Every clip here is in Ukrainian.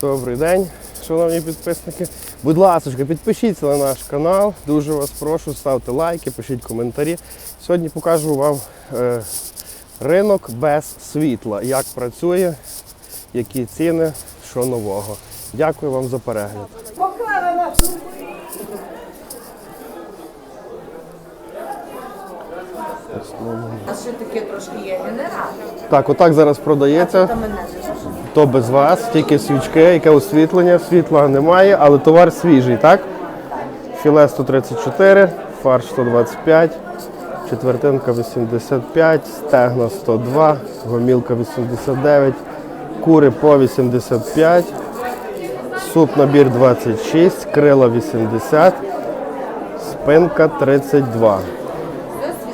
Добрий день, шановні підписники. Будь ласка, підпишіться на наш канал. Дуже вас прошу, ставте лайки, пишіть коментарі. Сьогодні покажу вам е, ринок без світла, як працює, які ціни, що нового. Дякую вам за перегляд. А ще таке трошки є генератор. Так, отак зараз продається. Та. То без вас, тільки свічки, яке освітлення. Світла немає, але товар свіжий, так? Філе 134, фарш 125, четвертинка 85, стегна 102, гомілка 89, кури по 85, суп набір 26, крила 80, спинка 32.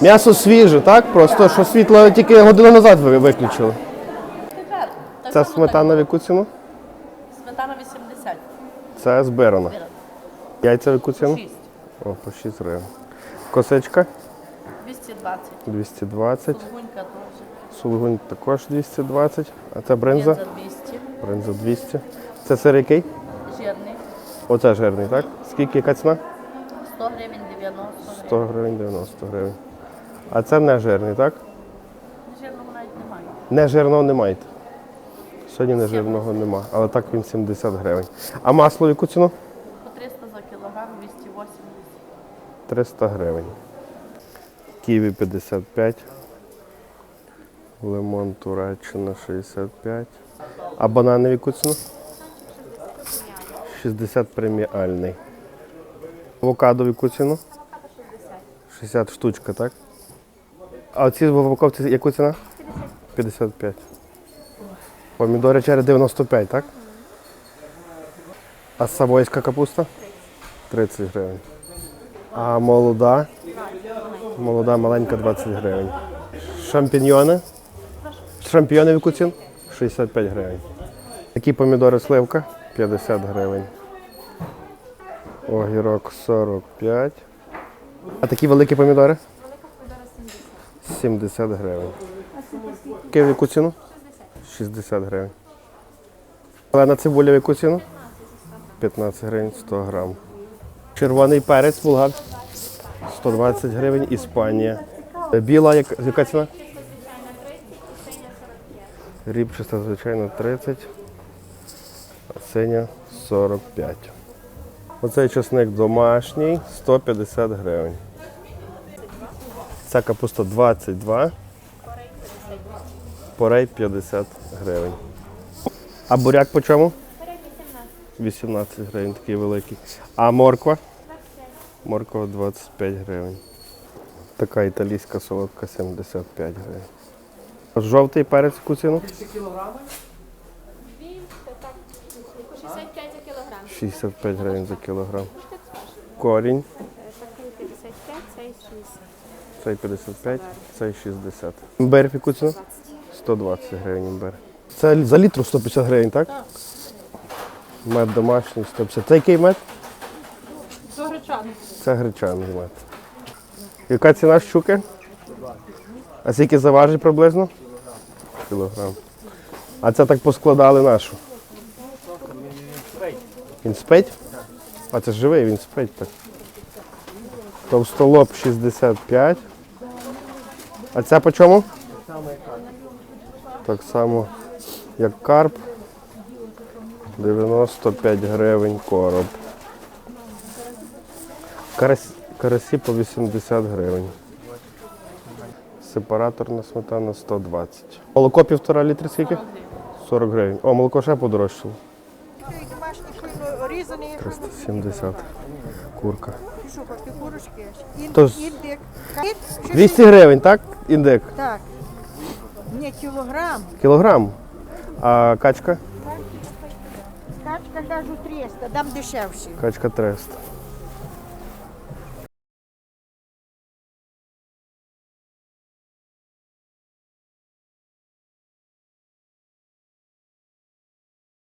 М'ясо свіже, так? Просто що світло тільки годину назад ви виключили. Це сметана в яку ціну? Сметана 80. Це збирана. Збирана. Яйця в яку ціну? 6. О, по 6 гривень. Косичка 220. 220. Сулгунька теж. Сулугунь також 220. А це бринза? Бринза 200. Бринза 200. Це сир який? Жирний. Оце жирний, так? Скільки яка ціна? 100 гривень 90 гривень. 100 гривень, 90 гривень. А це не жирний, так? Жирного навіть немає. Не жирного не маєте. Сьогодні не жирного нема, але так він 70 гривень. А масло яку ціну? По 300 за кілограм, 280. 300 гривень. Ківі 55. Лимон Туреччина 65. А банани в яку ціну? 60 преміальний. Авокадо в яку ціну? 60 штучка, так? А оці в упаковці яку ціна? 55. Помідори черри 95, так? А савойська капуста? 30 гривень. А молода? Молода маленька 20 гривень. Шампіньйони? Шампіньйони в яку ціну? 65 гривень. Такі помідори сливка 50 гривень. Огірок 45. А такі великі помідори? 70 гривень. Такі в яку ціну? 60 гривень. Зелена цибуля в яку ціну? 15 гривень 100 грам. Червоний перець булгар 120 гривень, Іспанія. Біла, як- яка ціна? Рібчаста, звичайно, 30, а синя 45. Оцей чесник домашній 150 гривень. Ця капуста 22. Порей 50 гривень. А буряк по чому? 18 гривень, такий великий. А морква? Морква 25 гривень. Така італійська солодка 75 гривень. Жовтий перець яку ціну? Він це так 65 за кілограм. 65 гривень за кілограм. Корінь. Такий 55, цей 60. Цей 55, цей 60. Імбир яку ціну? 120 гривень імбир. Це за літру 150 гривень, так? Так. Мед домашній 150. Це який мед? До гречани. Це гречаний мед. Яка ціна щуки? А скільки заважить приблизно? Кілограм. А це так поскладали нашу. Він спить? А це живий, він спить так. Товстолоб 65. А це по чому? Так само, як карп. 95 гривень короб. Карасі по 80 гривень. Сепараторна сметана 120. Молоко півтора літри скільки? 40 гривень. О, молоко ще подорожчало. Домашні шийно різані 370. Курка. Тож- індик. 200 гривень, так? Індик. Так. Не кілограм. Кілограм. А качка? Качка кажу 300, дам дешевше. Качка 300.